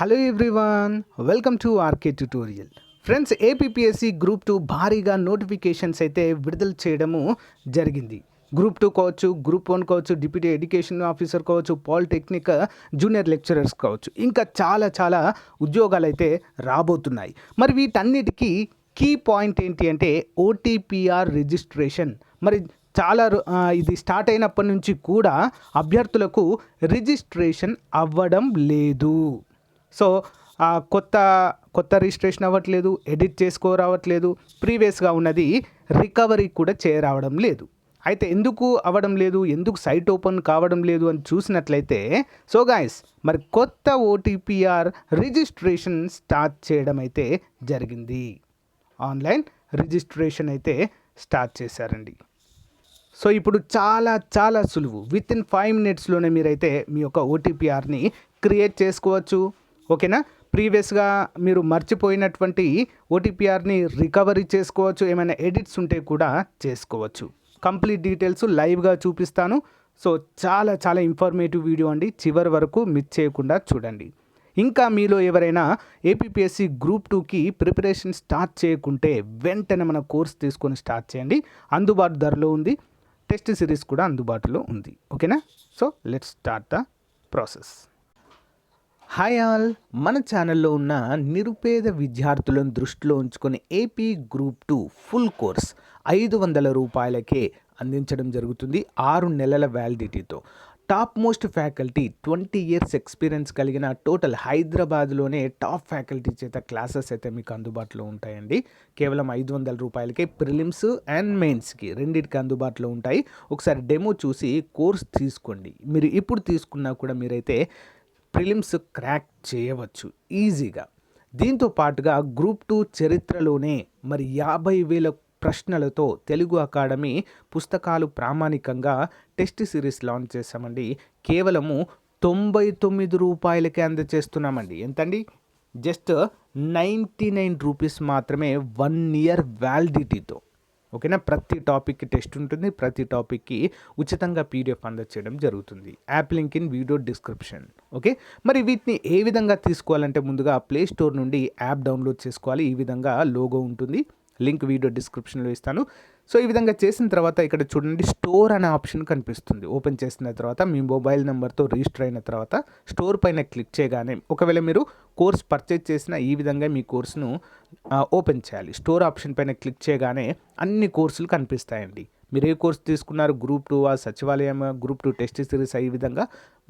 Hello everyone welcome to RK tutorial friends APSC group two భారీగా notifications అయితే విడుదల చేయడము జరిగింది. గ్రూప్ టూ కావచ్చు గ్రూప్ వన్ కావచ్చు డిప్యూటీ ఎడ్యుకేషన్ ఆఫీసర్ కావచ్చు పాలిటెక్నిక్ జూనియర్ లెక్చరర్స్ కావచ్చు. ఇంకా చాలా చాలా ఉద్యోగాలు అయితే రాబోతున్నాయి. మరి వీటన్నిటికీ కీ పాయింట్ ఏంటి అంటే ఓటీపీఆర్ రిజిస్ట్రేషన్ మరి చాలా రో- ఇది స్టార్ట్ అయినప్పటి నుంచి కూడా అభ్యర్థులకు రిజిస్ట్రేషన్ అవ్వడం లేదు. సో ఆ, కొత్త కొత్త రిజిస్ట్రేషన్ అవ్వట్లేదు ఎడిట్ చేసుకోరావట్లేదు ప్రీవియస్గా ఉన్నది రికవరీ కూడా చేరావడం లేదు. అయితే ఎందుకు అవ్వడం లేదు ఎందుకు సైట్ ఓపెన్ కావడం లేదు అని చూసినట్లయితే సో గాయస్ మరి కొత్త ఓటీపీఆర్ రిజిస్ట్రేషన్ స్టార్ట్ చేయడం అయితే జరిగింది. ఆన్లైన్ రిజిస్ట్రేషన్ అయితే స్టార్ట్ చేశారండి. సో ఇప్పుడు చాలా చాలా సులువు. విత్ ఇన్ ఫైవ్ మినిట్స్లోనే మీరైతే మీ యొక్క ఓటీపీఆర్ని క్రియేట్ చేసుకోవచ్చు. ఓకేనా? ప్రీవియస్గా మీరు మర్చిపోయినటువంటి ఓటీపీఆర్ని రికవరీ చేసుకోవచ్చు ఏమైనా ఎడిట్స్ ఉంటే కూడా చేసుకోవచ్చు. కంప్లీట్ డీటెయిల్స్ లైవ్గా చూపిస్తాను. సో చాలా చాలా ఇన్ఫర్మేటివ్ వీడియో అండి. చివరి వరకు మిస్ చేయకుండా చూడండి. ఇంకా మీలో ఎవరైనా ఏపీఎస్సి గ్రూప్ టూకి ప్రిపరేషన్ స్టార్ట్ చేయకుంటే వెంటనే మన కోర్స్ తీసుకొని స్టార్ట్ చేయండి. అందుబాటు ధరలో ఉంది. టెస్ట్ సిరీస్ కూడా అందుబాటులో ఉంది. ఓకేనా? So let's start the process. Hi all. మన ఛానల్లో ఉన్న నిరుపేద విద్యార్థులను దృష్టిలో ఉంచుకొని AP group two full course ఐదు వందల రూపాయలకే అందించడం జరుగుతుంది ఆరు నెలల వ్యాలిడిటీతో. Top most faculty twenty years experience కలిగిన టోటల్ హైదరాబాద్లోనే టాప్ ఫ్యాకల్టీ చేత క్లాసెస్ అయితే మీకు అందుబాటులో ఉంటాయండి. కేవలం ఐదు వందల రూపాయలకే ప్రిలిమ్స్ అండ్ మెయిన్స్కి రెండింటికి అందుబాటులో ఉంటాయి. ఒకసారి డెమో చూసి కోర్స్ తీసుకోండి. మీరు ఇప్పుడు తీసుకున్నా కూడా మీరైతే ప్రిలిమ్స్ క్రాక్ చేయవచ్చు ఈజీగా. దీంతో పాటుగా గ్రూప్ టూ చరిత్రలోనే మరి యాభై వేల ప్రశ్నలతో తెలుగు అకాడమీ పుస్తకాలు ప్రామాణికంగా టెస్ట్ సిరీస్ లాంచ్ చేశామండి. కేవలము తొంభై తొమ్మిది రూపాయలకే అందజేస్తున్నామండి ఎంతండి? జస్ట్ నైంటీ నైన్ రూపీస్ మాత్రమే వన్ ఇయర్ వ్యాలిడిటీతో. ఓకేనా? ప్రతి టాపిక్కి టెస్ట్ ఉంటుంది ప్రతి టాపిక్కి ఉచితంగా పీడిఎఫ్ అందచేయడం జరుగుతుంది. App link in video description. Okay? మరి వీటిని ఏ విధంగా తీసుకోవాలంటే ముందుగా ప్లే స్టోర్ నుండి యాప్ డౌన్లోడ్ చేసుకోవాలి. ఈ విధంగా లోగో ఉంటుంది. లింక్ వీడియో డిస్క్రిప్షన్లో ఇస్తాను. సో ఈ విధంగా చేసిన తర్వాత ఇక్కడ చూడండి స్టోర్ అనే ఆప్షన్ కనిపిస్తుంది. ఓపెన్ చేసిన తర్వాత మీ మొబైల్ నెంబర్తో రిజిస్టర్ అయిన తర్వాత స్టోర్ పైన క్లిక్ చేయగానే ఒకవేళ మీరు కోర్స్ పర్చేజ్ చేసిన ఈ విధంగా మీ కోర్సును ఓపెన్ చేయాలి. స్టోర్ ఆప్షన్ పైన క్లిక్ చేయగానే అన్ని కోర్సులు కనిపిస్తాయండి. మీరు ఏ కోర్స్ తీసుకున్నారు? గ్రూప్ టూ ఆ సచివాలయం గ్రూప్ టూ టెస్ట్ సిరీస్ ఈ విధంగా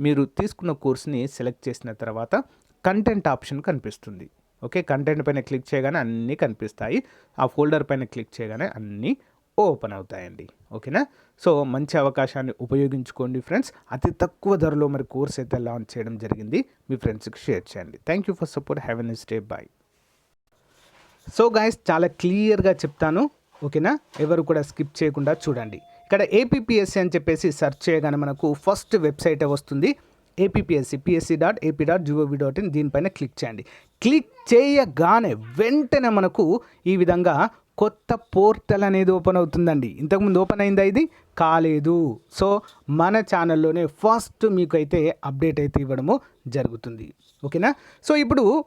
మీరు తీసుకున్న కోర్స్ని సెలెక్ట్ చేసిన తర్వాత కంటెంట్ ఆప్షన్ కనిపిస్తుంది. ఓకే కంటెంట్ పైన క్లిక్ చేయగానే అన్నీ కనిపిస్తాయి. ఆ ఫోల్డర్ పైన క్లిక్ చేయగానే అన్నీ ఓపెన్ అవుతాయండి. ఓకేనా? సో మంచి అవకాశాన్ని ఉపయోగించుకోండి ఫ్రెండ్స్. అతి తక్కువ ధరలో మరి కోర్స్ అయితే లాంచ్ చేయడం జరిగింది. మీ ఫ్రెండ్స్కి షేర్ చేయండి. Thank you for support have an day bye so guys చాలా క్లియర్గా చెప్తాను. ఓకేనా? ఎవరు కూడా స్కిప్ చేయకుండా చూడండి. ఇక్కడ ఏపీపీఎస్సీ అని చెప్పేసి సెర్చ్ చేయగానే మనకు ఫస్ట్ వెబ్సైట్ వస్తుంది. APSC PSC dot AP dot GOV dot in దీనిపైన క్లిక్ చేయండి. క్లిక్ చేయగానే వెంటనే మనకు ఈ విధంగా కొత్త పోర్టల్ అనేది ఓపెన్ అవుతుందండి. ఇంతకుముందు ఓపెన్ అయిందా ఇది? కాలేదు. సో మన ఛానల్లోనే ఫస్ట్ మీకు అయితే అప్డేట్ అయితే ఇవ్వడము జరుగుతుంది. ఓకేనా? సో ఇప్పుడు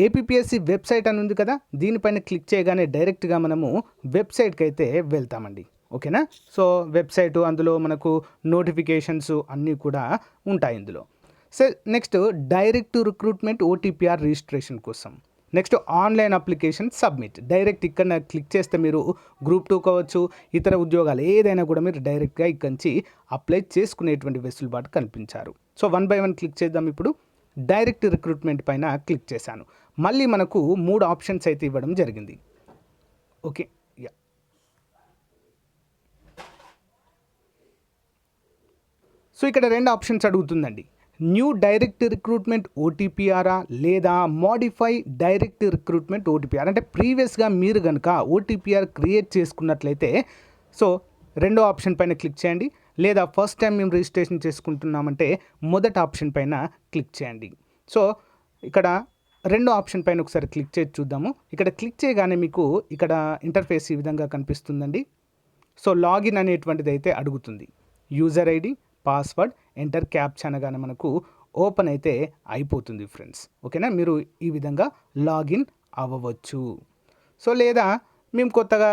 ఏపీఎస్సి వెబ్సైట్ అని ఉంది కదా? దీనిపైన క్లిక్ చేయగానే డైరెక్ట్గా మనము వెబ్సైట్కి అయితే వెళ్తామండి. ఓకేనా? సో వెబ్సైటు అందులో మనకు నోటిఫికేషన్స్ అన్నీ కూడా ఉంటాయి ఇందులో. So next direct recruitment OTPR registration కోసం. Next online application submit. Direct ఇక్కడ క్లిక్ చేస్తే మీరు గ్రూప్ టూ కావచ్చు ఇతర ఉద్యోగాలు ఏదైనా కూడా మీరు డైరెక్ట్గా ఇక్కడి నుంచి అప్లై చేసుకునేటువంటి వెసులుబాటు కల్పించారు so one by one click చేద్దాం ఇప్పుడు. డైరెక్ట్ రిక్రూట్మెంట్ పైన క్లిక్ చేశాను. మళ్ళీ మనకు మూడు ఆప్షన్స్ అయితే ఇవ్వడం జరిగింది. Okay yeah. సో ఇక్కడ రెండు ఆప్షన్స్ అడుగుతుందండి. న్యూ డైరెక్ట్ రిక్రూట్మెంట్ ఓటీపీఆరా లేదా మోడిఫై డైరెక్ట్ రిక్రూట్మెంట్ ఓటీపీఆర్ అంటే ప్రీవియస్గా మీరు కనుక ఓటీపీఆర్ క్రియేట్ చేసుకున్నట్లయితే సో రెండో ఆప్షన్ పైన క్లిక్ చేయండి. లేదా ఫస్ట్ టైం మేము రిజిస్ట్రేషన్ చేసుకుంటున్నామంటే మొదటి ఆప్షన్ పైన క్లిక్ చేయండి. సో ఇక్కడ రెండో ఆప్షన్ పైన ఒకసారి క్లిక్ చేసి చూద్దాము. ఇక్కడ క్లిక్ చేయగానే మీకు ఇక్కడ ఇంటర్ఫేస్ ఈ విధంగా కనిపిస్తుందండి. సో లాగిన్ అనేటువంటిది అయితే అడుగుతుంది. User ID password enter captcha అనగానే మనకు ఓపెన్ అయితే అయిపోతుంది ఫ్రెండ్స్ ఓకేనా మీరు ఈ విధంగా లాగిన్ అవ్వవచ్చు. సో లేదా మేము కొత్తగా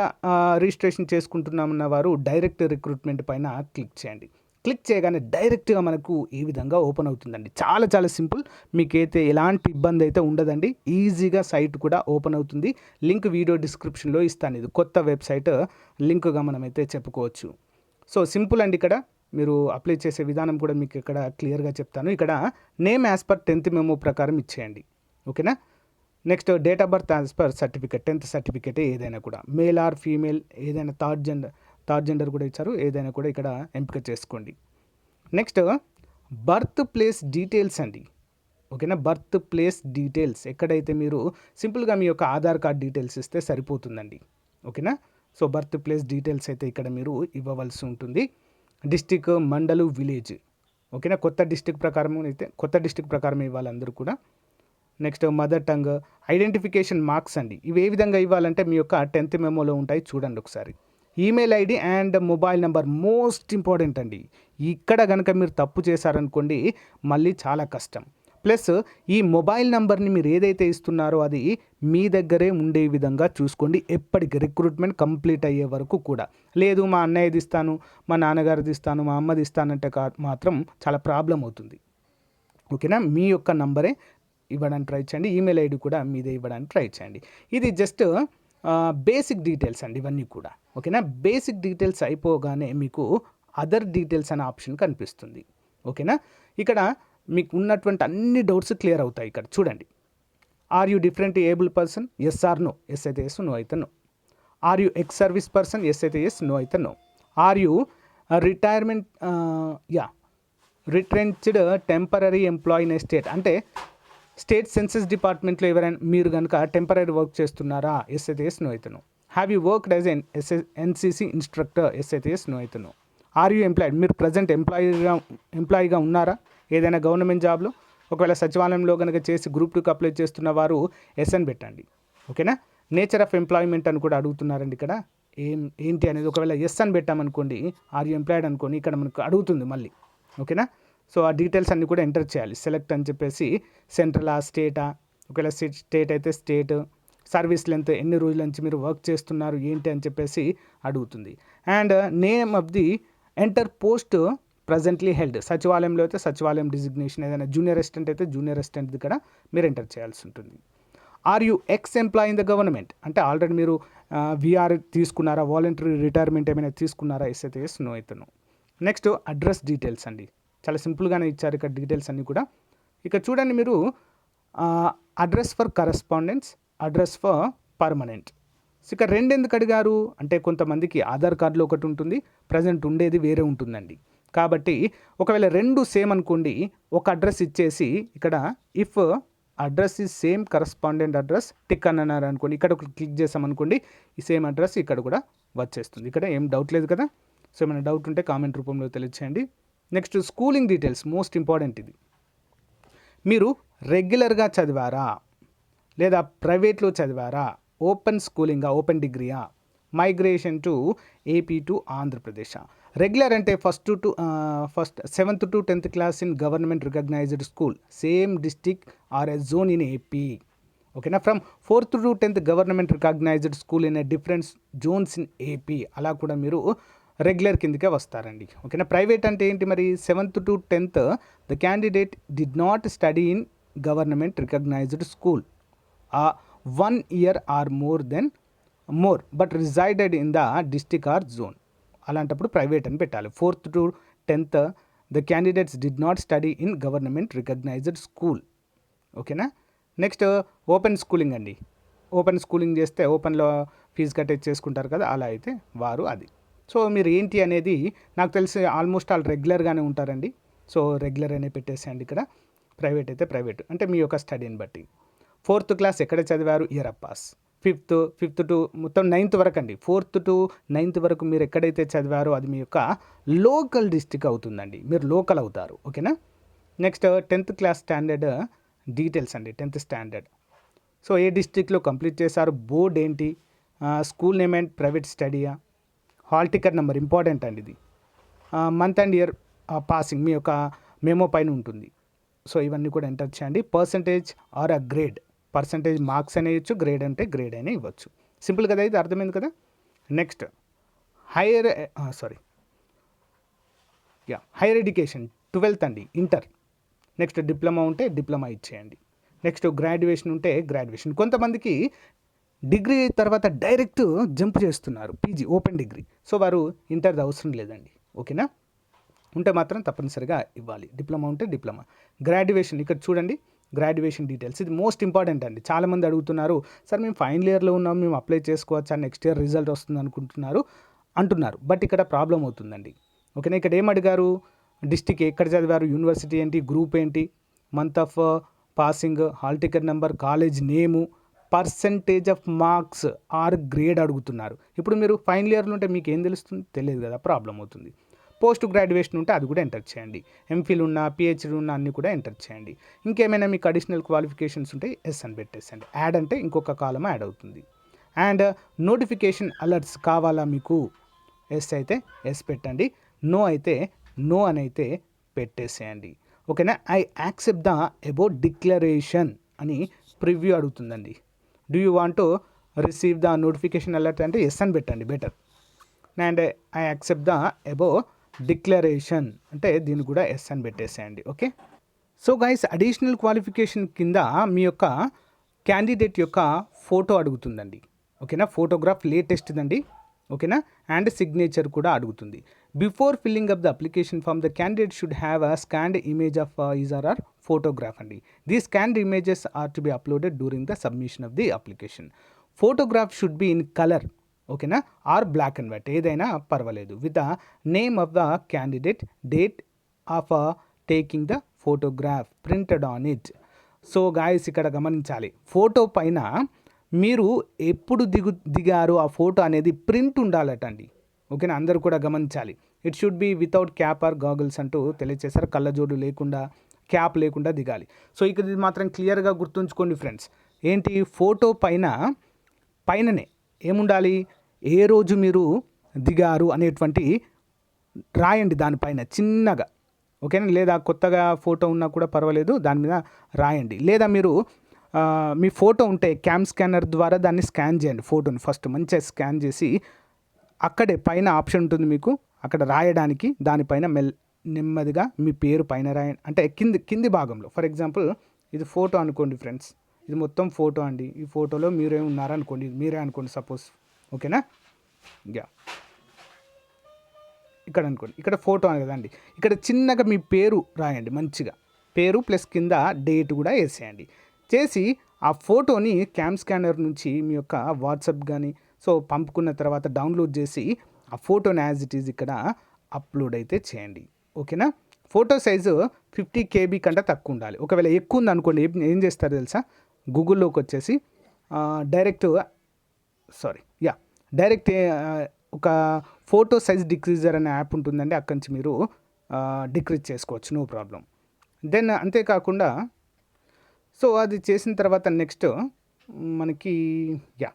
రిజిస్ట్రేషన్ చేసుకుంటున్నామన్న వారు డైరెక్ట్ రిక్రూట్మెంట్ పైన క్లిక్ చేయండి. క్లిక్ చేయగానే డైరెక్ట్గా మనకు ఈ విధంగా ఓపెన్ అవుతుందండి. చాలా చాలా సింపుల్ మీకైతే ఎలాంటి ఇబ్బంది అయితే ఉండదండి. ఈజీగా సైట్ కూడా ఓపెన్ అవుతుంది. లింక్ వీడియో డిస్క్రిప్షన్లో ఇస్తాను. ఇది కొత్త వెబ్సైట్ లింక్గా మనమైతే చెప్పుకోవచ్చు. సో సింపుల్ అండి ఇక్కడ. మీరు అప్లై చేసే విధానం కూడా మీకు ఇక్కడ క్లియర్గా చెప్తాను. ఇక్కడ name as per tenth memo ప్రకారం ఇచ్చేయండి. ఓకేనా next date of birth as per certificate tenth certificate ఏదైనా కూడా. మేల్ ఆర్ ఫీమేల్ ఏదైనా థర్డ్ జెండర్ థర్డ్ జెండర్ కూడా ఇచ్చారు ఏదైనా కూడా ఇక్కడ ఎంపిక చేసుకోండి. నెక్స్ట్ బర్త్ ప్లేస్ డీటెయిల్స్ అండి. ఓకేనా బర్త్ ప్లేస్ డీటెయిల్స్ ఎక్కడైతే మీరు సింపుల్గా మీ యొక్క ఆధార్ కార్డ్ డీటెయిల్స్ ఇస్తే సరిపోతుందండి. ఓకేనా సో బర్త్ ప్లేస్ డీటెయిల్స్ అయితే ఇక్కడ మీరు ఇవ్వవలసి ఉంటుంది. District mandal village. ఓకేనా? కొత్త డిస్టిక్ ప్రకారం అయితే కొత్త డిస్టిక్ ప్రకారం ఇవ్వాలి అందరూ కూడా. Next mother tongue identification marks అండి. ఇవి ఏ విధంగా ఇవ్వాలంటే మీ యొక్క టెన్త్ మెమోలో ఉంటాయి చూడండి ఒకసారి. Email ID and mobile number most important అండి. ఇక్కడ కనుక మీరు తప్పు చేశారనుకోండి మళ్ళీ చాలా కష్టం. ప్లస్ ఈ మొబైల్ నెంబర్ని మీరు ఏదైతే ఇస్తున్నారో అది మీ దగ్గరే ఉండే విధంగా చూసుకోండి. ఎప్పటికి రిక్రూట్మెంట్ కంప్లీట్ అయ్యే వరకు కూడా. లేదు మా అన్నయ్యది ఇస్తాను మా నాన్నగారిది ఇస్తాను మా అమ్మది ఇస్తానంటే కా- మాత్రం చాలా ప్రాబ్లం అవుతుంది. ఓకేనా? మీ యొక్క నంబరే ఇవ్వడానికి ట్రై చేయండి. ఈమెయిల్ ఐడి కూడా మీదే ఇవ్వడానికి ట్రై చేయండి. ఇది జస్ట్ బేసిక్ డీటెయిల్స్ అండి ఇవన్నీ కూడా. ఓకేనా? బేసిక్ డీటెయిల్స్ అయిపోగానే మీకు అదర్ డీటెయిల్స్ అనే ఆప్షన్ కనిపిస్తుంది. ఓకేనా? ఇక్కడ మీకు ఉన్నటువంటి అన్ని డౌట్స్ క్లియర్ అవుతాయి ఇక్కడ. చూడండి. Are you different able person yes or no yes అయితే ఎస్ నో అయితే no are you ex service person yes అయితే ఎస్ నో అయితే no are you retirement yeah retrenched temporary employee in state అంటే state census డిపార్ట్మెంట్లో ఎవరైనా మీరు కనుక temporary work చేస్తున్నారా? ఎస్ అయితే ఎస్ నో అయితే no have you work as N S NCC instructor yes అయితే ఎస్ నో అయితే నో ఆర్ యూ ఎంప్లాయిడ్ మీరు ప్రజెంట్ ఎంప్లాయీగా ఎంప్లాయీగా ఉన్నారా? ఏదైనా గవర్నమెంట్ జాబ్లో ఒకవేళ సచివాలయంలో కనుక చేసి గ్రూప్ టూకి అప్లై చేస్తున్న వారు ఎస్ఎన్ పెట్టండి. ఓకేనా? నేచర్ ఆఫ్ ఎంప్లాయ్మెంట్ అని కూడా అడుగుతున్నారండి ఇక్కడ. ఏం ఏంటి అనేది ఒకవేళ ఎస్ అని పెట్టామనుకోండి ఆర్ యూ ఎంప్లాయిడ్ అనుకోండి ఇక్కడ మనకు అడుగుతుంది మళ్ళీ. ఓకేనా? సో ఆ డీటెయిల్స్ అన్నీ కూడా ఎంటర్ చేయాలి. సెలెక్ట్ అని చెప్పేసి సెంట్రలా స్టేటా ఒకవేళ స్టేట్ అయితే స్టేట్ సర్వీస్ లెంత్ ఎన్ని రోజుల నుంచి మీరు వర్క్ చేస్తున్నారు ఏంటి అని చెప్పేసి అడుగుతుంది. And name of the enter post presently held సచివాలయంలో అయితే సచివాలయం డిజిగ్నేషన్ ఏదైనా జూనియర్ అసిస్టెంట్ అయితే జూనియర్ అసిస్టెంట్ ఇక్కడ మీరు ఎంటర్ చేయాల్సి ఉంటుంది. Are you ex employ in the government అంటే ఆల్రెడీ మీరు విఆర్ తీసుకున్నారా? వాలంటరీ రిటైర్మెంట్ ఏమైనా తీసుకున్నారా? ఎస్ అయితే ఎస్ నో అయితే నో నెక్స్ట్ అడ్రస్ డీటెయిల్స్ అండి. చాలా సింపుల్గానే ఇచ్చారు ఇక్కడ డీటెయిల్స్ అన్నీ కూడా. ఇక చూడండి మీరు address for correspondence address for permanent so ఇక రెండు ఎందుకు అడిగారు? అంటే కొంతమందికి ఆధార్ కార్డులో ఒకటి ఉంటుంది ప్రజెంట్ ఉండేది వేరే ఉంటుందండి. కాబట్టి ఒకవేళ రెండు సేమ్ అనుకోండి ఒక అడ్రస్ ఇచ్చేసి ఇక్కడ if address is same correspondent address tick అని అన్నారు అనుకోండి ఇక్కడ ఒక క్లిక్ చేసాం అనుకోండి ఈ సేమ్ అడ్రస్ ఇక్కడ కూడా వచ్చేస్తుంది. ఇక్కడ ఏం డౌట్ లేదు కదా? సో ఏమైనా డౌట్ ఉంటే కామెంట్ రూపంలో తెలియచేయండి. Next schooling details most important ఇది. మీరు రెగ్యులర్గా చదివారా? లేదా ప్రైవేట్లో చదివారా? ఓపెన్ స్కూలింగా open డిగ్రీయా migration to AP to Andhra Pradesh regular అంటే first to first seventh to tenth class in government recognised school same district or a zone in AP. ఓకేనా? From fourth to tenth government recognised school in a different zones in AP. అలా కూడా మీరు regular కిందకే వస్తారండి. ఓకేనా? Private అంటే ఏంటి మరి? Seventh to tenth the candidate did not study in government recognised school. ఆ one year or more than more but resided in the district or zone. అలాంటప్పుడు ప్రైవేట్ అని పెట్టాలి. Fourth to tenth the candidates did not study in government recognised school. ఓకేనా? Next open schooling అండి. Open schooling చేస్తే ఓపెన్లో fee కట్టే చేసుకుంటారు కదా అలా అయితే వారు అది. సో మీరు ఏంటి అనేది నాకు తెలిసి ఆల్మోస్ట్ ఆల్ రెగ్యులర్గానే ఉంటారండి. సో రెగ్యులర్ అనే పెట్టేసేయండి ఇక్కడ. ప్రైవేట్ అయితే ప్రైవేట్. అంటే మీ యొక్క స్టడీని బట్టి. ఫోర్త్ క్లాస్ ఎక్కడ చదివారు? Year up pass fifth fifth to మొత్తం నైన్త్ వరకు అండి ఫోర్త్ టు నైన్త్ వరకు మీరు ఎక్కడైతే చదివారో అది మీ యొక్క లోకల్ డిస్టిక్ అవుతుందండి. మీరు లోకల్ అవుతారు. ఓకేనా? Next tenth class standard details అండి. Tenth standard. సో ఏ డిస్టిక్లో కంప్లీట్ చేశారు? బోర్డ్ ఏంటి? స్కూల్ నేమ్ అండ్ ప్రైవేట్ స్టడీయా? హాల్ టికెట్ నెంబర్ ఇంపార్టెంట్ అండి ఇది. మంత్ అండ్ ఇయర్ పాసింగ్ మీ యొక్క మెమో పైన ఉంటుంది. సో ఇవన్నీ కూడా ఎంటర్ చేయండి. Percentage or a grade. Percentage marks అనే ఇవ్వచ్చు గ్రేడ్ అంటే గ్రేడ్ అయినా ఇవ్వచ్చు. సింపుల్ కదా ఇది? అర్థమైంది కదా? Next higher sorry. Yeah higher education twelfth అండి ఇంటర్. నెక్స్ట్ డిప్లొమా ఉంటే డిప్లొమా ఇచ్చేయండి. నెక్స్ట్ గ్రాడ్యుయేషన్ ఉంటే గ్రాడ్యుయేషన్. కొంతమందికి డిగ్రీ తర్వాత డైరెక్ట్ జంప్ చేస్తున్నారు పీజీ ఓపెన్ డిగ్రీ. సో వారు ఇంటర్ది అవసరం లేదండి. ఓకేనా? ఉంటే మాత్రం తప్పనిసరిగా ఇవ్వాలి. డిప్లొమా ఉంటే డిప్లొమా. గ్రాడ్యుయేషన్ ఇక్కడ చూడండి. గ్రాడ్యుయేషన్ డీటెయిల్స్ ఇది మోస్ట్ ఇంపార్టెంట్ అండి. చాలామంది అడుగుతున్నారు సార్ మేము ఫైనల్ ఇయర్లో ఉన్నాం మేము అప్లై చేసుకోవచ్చా? నెక్స్ట్ ఇయర్ రిజల్ట్ వస్తుంది అనుకుంటున్నారు అంటున్నారు. బట్ ఇక్కడ ప్రాబ్లం అవుతుందండి. ఓకేనా ఇక్కడ ఏం అడిగారు? డిస్టిక్ ఎక్కడ చదివారు? యూనివర్సిటీ ఏంటి? గ్రూప్ ఏంటి? Month of passing hall ticket number college name percentage of marks or grade అడుగుతున్నారు. ఇప్పుడు మీరు ఫైనల్ ఇయర్లో ఉంటే మీకు ఏం తెలుస్తుంది? తెలియదు కదా ప్రాబ్లం అవుతుంది. పోస్ట్ గ్రాడ్యుయేషన్ ఉంటే అది కూడా ఎంటర్ చేయండి. ఎంఫిల్ ఉన్న పిహెచ్డి ఉన్న అన్ని కూడా ఎంటర్ చేయండి. ఇంకేమైనా మీకు అడిషనల్ క్వాలిఫికేషన్స్ ఉంటే ఎస్ అని పెట్టేసండి యాడ్ అంటే ఇంకొక కాలం యాడ్ అవుతుంది. అండ్ నోటిఫికేషన్ అలర్ట్స్ కావాలా మీకు? ఎస్ అయితే ఎస్ పెట్టండి. నో అయితే నో అని అయితే పెట్టేసేయండి. ఓకేనా? I accept the about declaration అని preview అడుగుతుందండి. Do you want to receive the notification alert అంటే ఎస్ అని పెట్టండి. Better and I accept the about declaration అంటే దీన్ని కూడా ఎస్ అని పెట్టేసేయండి okay? So guys additional qualification కింద మీ యొక్క క్యాండిడేట్ యొక్క ఫోటో అడుగుతుందండి ఓకేనా? ఫోటోగ్రాఫ్ లేటెస్ట్ దండి ఓకేనా? అండ్ సిగ్నేచర్ కూడా అడుగుతుంది. Before filling up the application form the candidate should have a scanned image of is or or photograph అండి. The scanned images are to be uploaded during the submission of the application photograph should be in colour ఓకేనా? Or black and white ఏదైనా పర్వాలేదు. With the name of the candidate date of taking the photograph printed on it. So guys ఇక్కడ గమనించాలి. Photo పైన మీరు ఎప్పుడు దిగు దిగారు? ఆ ఫోటో అనేది ప్రింట్ ఉండాలటండి. ఓకేనా? అందరూ కూడా గమనించాలి. It should be without cap or goggles అంటూ తెలియచేశారు. కళ్ళజోడు లేకుండా క్యాప్ లేకుండా దిగాలి. సో ఇక్కడ ఇది మాత్రం క్లియర్గా గుర్తుంచుకోండి ఫ్రెండ్స్. ఏంటి? ఫోటో పైన పైననే ఏముండాలి? ఏ రోజు మీరు దిగారు అనేటువంటి రాయండి దానిపైన చిన్నగా. ఓకేనా? లేదా కొత్తగా ఫోటో ఉన్నా కూడా పర్వాలేదు దాని మీద రాయండి. లేదా మీరు మీ ఫోటో ఉంటే క్యామ్ స్కానర్ ద్వారా దాన్ని స్కాన్ చేయండి ఫోటోని ఫస్ట్ మంచిగా స్కాన్ చేసి అక్కడే పైన ఆప్షన్ ఉంటుంది మీకు అక్కడ రాయడానికి దానిపైన మెల్ నెమ్మదిగా మీ పేరు పైన రాయండి. అంటే కింది కింది భాగంలో. ఫర్ ఎగ్జాంపుల్ ఇది ఫోటో అనుకోండి ఫ్రెండ్స్. ఇది మొత్తం ఫోటో అండి. ఈ ఫోటోలో మీరే ఉన్నారనుకోండి మీరే అనుకోండి సపోజ్ ఓకేనా? యా. ఇక్కడ అనుకోండి ఇక్కడ ఫోటో అని కదండి. ఇక్కడ చిన్నగా మీ పేరు రాయండి మంచిగా. పేరు ప్లస్ కింద డేట్ కూడా వేసేయండి. చేసి ఆ ఫోటోని క్యామ్ స్కానర్ నుంచి మీ యొక్క వాట్సాప్ కానీ సో పంపుకున్న తర్వాత డౌన్లోడ్ చేసి ఆ ఫోటోని యాజ్ ఇట్ ఈజ్ ఇక్కడ అప్లోడ్ అయితే చేయండి. ఓకేనా? ఫోటో సైజు ఫిఫ్టీ కేబీ కంటే తక్కువ ఉండాలి. ఒకవేళ ఎక్కువ ఉంది అనుకోండి ఏం చేస్తారు తెలుసా? గూగుల్లోకి వచ్చేసి డైరెక్ట్ సారీ డైరెక్ట్ ఒక ఫోటో సైజ్ డిక్రీజర్ అనే యాప్ ఉంటుందండి అక్కడి నుంచి మీరు డిక్రీజ్ చేసుకోవచ్చు నో ప్రాబ్లం. దెన్ అంతేకాకుండా సో అది చేసిన తర్వాత నెక్స్ట్ మనకి యా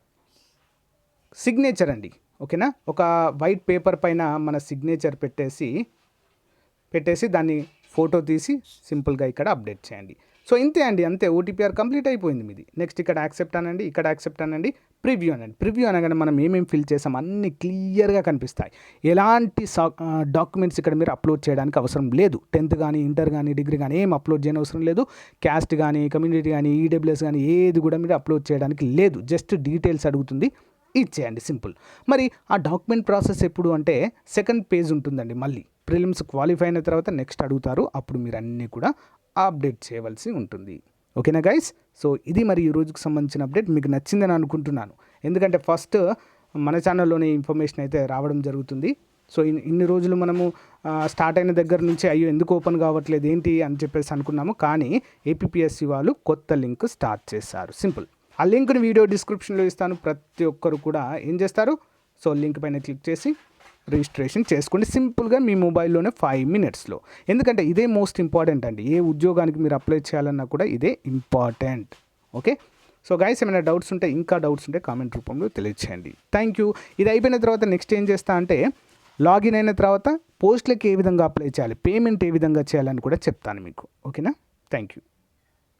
సిగ్నేచర్ అండి ఓకేనా? ఒక వైట్ పేపర్ పైన మన సిగ్నేచర్ పెట్టేసి పెట్టేసి దాన్ని ఫోటో తీసి సింపుల్గా ఇక్కడ అప్డేట్ చేయండి. సో ఇంతే అండి అంతే ఓటీపీఆర్ కంప్లీట్ అయిపోయింది మీది. నెక్స్ట్ ఇక్కడ యాక్సెప్ట్ అనండి ఇక్కడ యాక్సెప్ట్ అనండి ప్రివ్యూ అనండి. ప్రివ్యూ అనగానే మనం ఏమేమి ఫిల్ చేసాం అన్ని క్లియర్గా కనిపిస్తాయి. ఎలాంటి డాక్యుమెంట్స్ ఇక్కడ మీరు అప్లోడ్ చేయడానికి అవసరం లేదు. టెన్త్ కానీ ఇంటర్ కానీ డిగ్రీ కానీ ఏం అప్లోడ్ చేయని అవసరం లేదు. క్యాస్ట్ కానీ కమ్యూనిటీ కానీ ఈడబ్ల్యూఎస్ కానీ ఏది కూడా మీరు అప్లోడ్ చేయడానికి లేదు. జస్ట్ డీటెయిల్స్ అడుగుతుంది. ఇచ్చేయండి. సింపుల్. మరి ఆ డాక్యుమెంట్ ప్రాసెస్ ఎప్పుడు అంటే సెకండ్ పేజ్ ఉంటుందండి మళ్ళీ. ప్రిలిమ్స్ క్వాలిఫై అయిన తర్వాత నెక్స్ట్ అడుగుతారు. అప్పుడు మీరు అన్నీ కూడా అప్డేట్ చేయవలసి ఉంటుంది. ఓకేనా గైస్? సో ఇది మరి ఈ రోజుకు సంబంధించిన అప్డేట్. మీకు నచ్చిందని అనుకుంటున్నాను. ఎందుకంటే ఫస్ట్ మన ఛానల్లోనే ఇన్ఫర్మేషన్ అయితే రావడం జరుగుతుంది. సో ఇన్ని రోజులు మనము స్టార్ట్ అయిన దగ్గర నుంచి అయ్యో ఎందుకు ఓపెన్ కావట్లేదు ఏంటి అని చెప్పేసి అనుకున్నాము. కానీ ఏపీఎస్సి వాళ్ళు కొత్త లింక్ స్టార్ట్ చేశారు. సింపుల్. ఆ లింక్ని వీడియో డిస్క్రిప్షన్లో ఇస్తాను. ప్రతి ఒక్కరు కూడా ఏం చేస్తారు? సో లింక్ పైన క్లిక్ చేసి రిజిస్ట్రేషన్ చేసుకోండి సింపుల్గా మీ మొబైల్లోనే ఫైవ్ మినిట్స్లో ఎందుకంటే ఇదే మోస్ట్ ఇంపార్టెంట్ అండి. ఏ ఉద్యోగానికి మీరు అప్లై చేయాలన్నా కూడా ఇదే ఇంపార్టెంట్ ఓకే సో గైస్ ఏమైనా డౌట్స్ ఉంటే ఇంకా డౌట్స్ ఉంటే కామెంట్ రూపంలో తెలియచేయండి. థ్యాంక్ యూ ఇది అయిపోయిన తర్వాత నెక్స్ట్ ఏం చేస్తా అంటే లాగిన్ అయిన తర్వాత పోస్ట్లకి ఏ విధంగా అప్లై చేయాలి పేమెంట్ ఏ విధంగా చేయాలని కూడా చెప్తాను మీకు. ఓకేనా థ్యాంక్ యూ